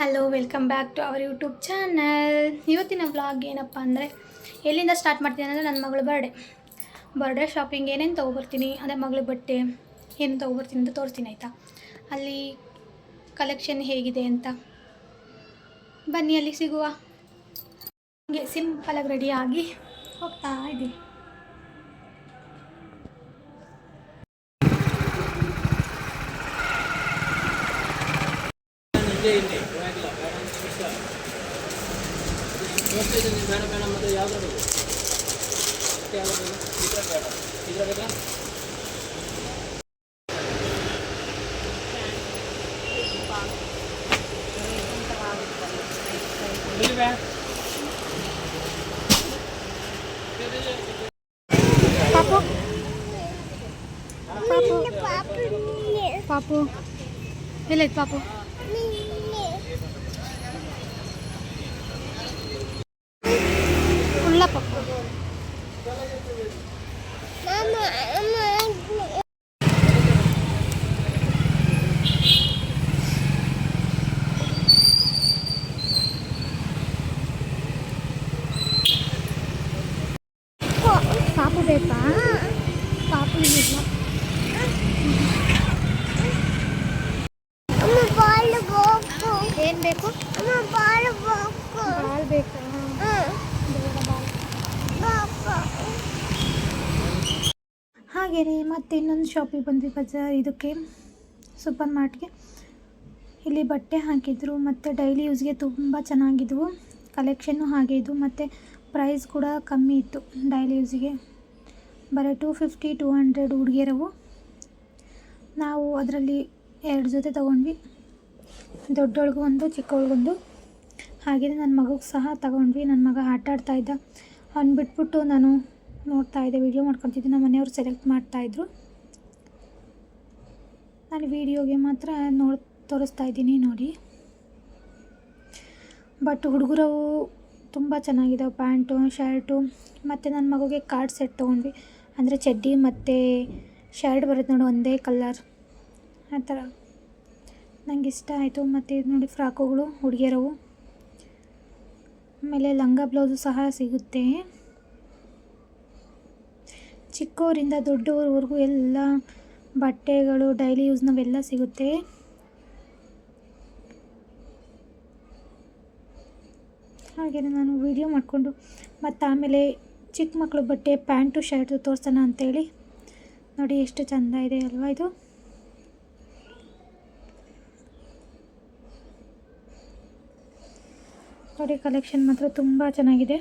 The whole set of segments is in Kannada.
Hello welcome back to our YouTube channel ಇವತ್ತಿನ ವ್ಲಾಗ್ ಏನಪ್ಪ ಅಂದರೆ, ಎಲ್ಲಿಂದ ಸ್ಟಾರ್ಟ್ ಮಾಡ್ತೀನಿ ಅಂದರೆ ನನ್ನ ಮಗಳ ಬರ್ಡೇ ಬರ್ಡೇ ಶಾಪಿಂಗ್ ಏನೇನು ತೊಗೊಬರ್ತೀನಿ ಅಂದರೆ ಮಗಳ ಬಟ್ಟೆ ಏನು ತೊಗೊಬರ್ತೀನಿ ಅಂತ ತೋರಿಸ್ತೀನಿ ಆಯಿತಾ? ಅಲ್ಲಿ ಕಲೆಕ್ಷನ್ ಹೇಗಿದೆ ಅಂತ. ಬನ್ನಿ, ಅಲ್ಲಿ ಸಿಗುವ. ಹಂಗೆ ಸಿಂಪಲಾಗಿ ರೆಡಿಯಾಗಿ ಹೋಗ್ತಾ ಇದ್ದೀವಿ ಇದೆ ಇಲ್ಲಿ ಪರವಾಗಿಲ್ಲ ಬೇಡ ಅಂತ ಇಷ್ಟ ತೋರಿಸ್ತಾ ಇದ್ದೀನಿ ಬೇಡ ಬೇಡ ಮತ್ತು ಯಾವ್ದು ಬೇಕು ಮತ್ತೆ ಯಾವ್ದು ಬೇಕು ಇದ್ರೆ ಬೇಡ ಇದ್ರೆ ಬೇಕಾ ಇಲ್ವೇ? ಪಾಪು ಪಾಪು ಎಲ್ಲೈತೆ ಪಾಪು ಉಳ್ಳ ಪಾಪು ಪಾಪು ಬೇಕಾ ಪಾಪು ಇಲ್ಲ ಏನು ಬೇಕು ಬಾಲ್ ಬೇಕಾ ಬೇಡ ಹಾಗೆಯೇ ಮತ್ತು ಇನ್ನೊಂದು ಶಾಪಿಗೆ ಬಂದ್ವಿ ಬಜಾರ್. ಇದಕ್ಕೆ ಸೂಪರ್ ಮಾರ್ಟ್ಗೆ ಇಲ್ಲಿ ಬಟ್ಟೆ ಹಾಕಿದ್ರು, ಮತ್ತು ಡೈಲಿ ಯೂಸ್ಗೆ ತುಂಬ ಚೆನ್ನಾಗಿದ್ವು. ಕಲೆಕ್ಷನ್ನು ಹಾಗೆ ಇದ್ವು, ಮತ್ತು ಪ್ರೈಸ್ ಕೂಡ ಕಮ್ಮಿ ಇತ್ತು ಡೈಲಿ ಯೂಸಿಗೆ ಬರೀ ಟೂ ಫಿಫ್ಟಿ ಟೂ ಹಂಡ್ರೆಡ್ ಹುಡುಗಿಯರವು ನಾವು ಅದರಲ್ಲಿ ಎರಡು ಜೊತೆ ತೊಗೊಂಡ್ವಿ. ದೊಡ್ಡೊಳಗೂ ಒಂದು ಚಿಕ್ಕವಳಿಗೊಂದು ಹಾಗೆಯೇ ನನ್ನ ಮಗುಗೆ ಸಹ ತಗೊಂಡ್ವಿ. ನನ್ನ ಮಗ ಆಟ ಆಡ್ತಾಯಿದ್ದ ಅವ್ನು ಬಿಟ್ಬಿಟ್ಟು ನಾನು ನೋಡ್ತಾ ಇದ್ದೆ ವೀಡಿಯೋ ಮಾಡ್ಕೊತಿದ್ದೆ, ನಮ್ಮ ಮನೆಯವರು ಸೆಲೆಕ್ಟ್ ಮಾಡ್ತಾಯಿದ್ರು ನಾನು ವಿಡಿಯೋಗೆ ಮಾತ್ರ ನೋಡಿ, ತೋರಿಸ್ತಾ ಇದ್ದೀನಿ ನೋಡಿ. ಬಟ್ ಹುಡುಗರವು ತುಂಬ ಚೆನ್ನಾಗಿದ್ದಾವೆ ಪ್ಯಾಂಟು, ಶರ್ಟು, ಮತ್ತು ನನ್ನ ಮಗುಗೆ ಕಾರ್ಡ್ ಸೆಟ್ ತೊಗೊಂಡ್ವಿ. ಅಂದರೆ ಚಡ್ಡಿ ಮತ್ತು ಶರ್ಟ್ ಬರುತ್ತೆ ನೋಡಿ, ಒಂದೇ ಕಲರ್ ಆ ಥರ. ನಂಗೆ ಇಷ್ಟ ಆಯಿತು. ಮತ್ತು ಇದು ನೋಡಿ ಫ್ರಾಕುಗಳು, ಹುಡುಗಿಯರವು. ಆಮೇಲೆ ಲಂಗ ಬ್ಲೌಸು ಸಹ ಸಿಗುತ್ತೆ. ಚಿಕ್ಕವರಿಂದ ದೊಡ್ಡವರವರೆಗೂ ಎಲ್ಲ ಬಟ್ಟೆಗಳು ಡೈಲಿ ಯೂಸ್ನವೆಲ್ಲ ಸಿಗುತ್ತೆ. ಹಾಗೆಯೇ ನಾನು ವಿಡಿಯೋ ಮಾಡಿಕೊಂಡು ಮತ್ತು ಆಮೇಲೆ ಚಿಕ್ಕ ಮಕ್ಕಳು ಬಟ್ಟೆ ಪ್ಯಾಂಟು ಶರ್ಟು ತೋರಿಸೋಣ ಅಂತೇಳಿ. ನೋಡಿ ಎಷ್ಟು ಚೆಂದ ಇದೆ ಅಲ್ವಾ ಇದು. ನೋಡಿ ಕಲೆಕ್ಷನ್ ಮಾತ್ರ ತುಂಬ ಚೆನ್ನಾಗಿದೆ.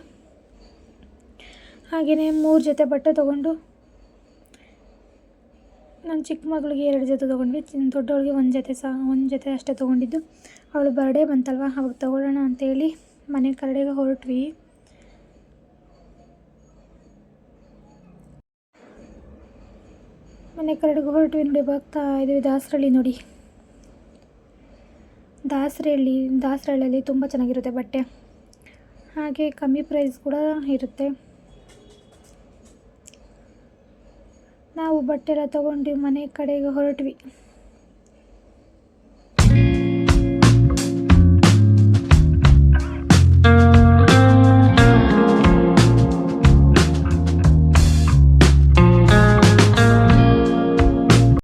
ಹಾಗೆಯೇ ಮೂರು ಜೊತೆ ಬಟ್ಟೆ ತೊಗೊಂಡು ನನ್ನ ಚಿಕ್ಕ ಮಗಳಿಗೆ ಎರಡು ಜೊತೆ ತೊಗೊಂಡ್ವಿ. ದೊಡ್ಡವಳಿಗೆ ಒಂದು ಜೊತೆ ಸಹ, ಒಂದು ಜೊತೆ ಅಷ್ಟೇ ತೊಗೊಂಡಿದ್ದು. ಅವಳು ಬರ್ಡೇ ಬಂತಲ್ವ? ಅವಾಗ ತೊಗೊಳ್ಳೋಣ ಅಂತೇಳಿ ಮನೆ ಕರಡೆಗೆ ಹೊರಟ್ವಿ. ಮನೆ ಕರಡೆಗೆ ಹೊರಟ್ವಿ ನೋಡಿ, ಬರ್ತಾ ಇದ್ದೀವಿ ದಾಸರಳ್ಳಿ ನೋಡಿ. ದಾಸರಳ್ಳಿ, ದಾಸರಳ್ಳಿಯಲ್ಲಿ ತುಂಬ ಚೆನ್ನಾಗಿರುತ್ತೆ ಬಟ್ಟೆ. ಹಾಗೆ ಕಮ್ಮಿ ಪ್ರೈಸ್ ಕೂಡ ಇರುತ್ತೆ. ನಾವು ಬಟ್ಟೆ ಎಲ್ಲ ತೊಗೊಂಡು ಮನೆ ಕಡೆಗೆ ಹೊರಟ್ವಿ.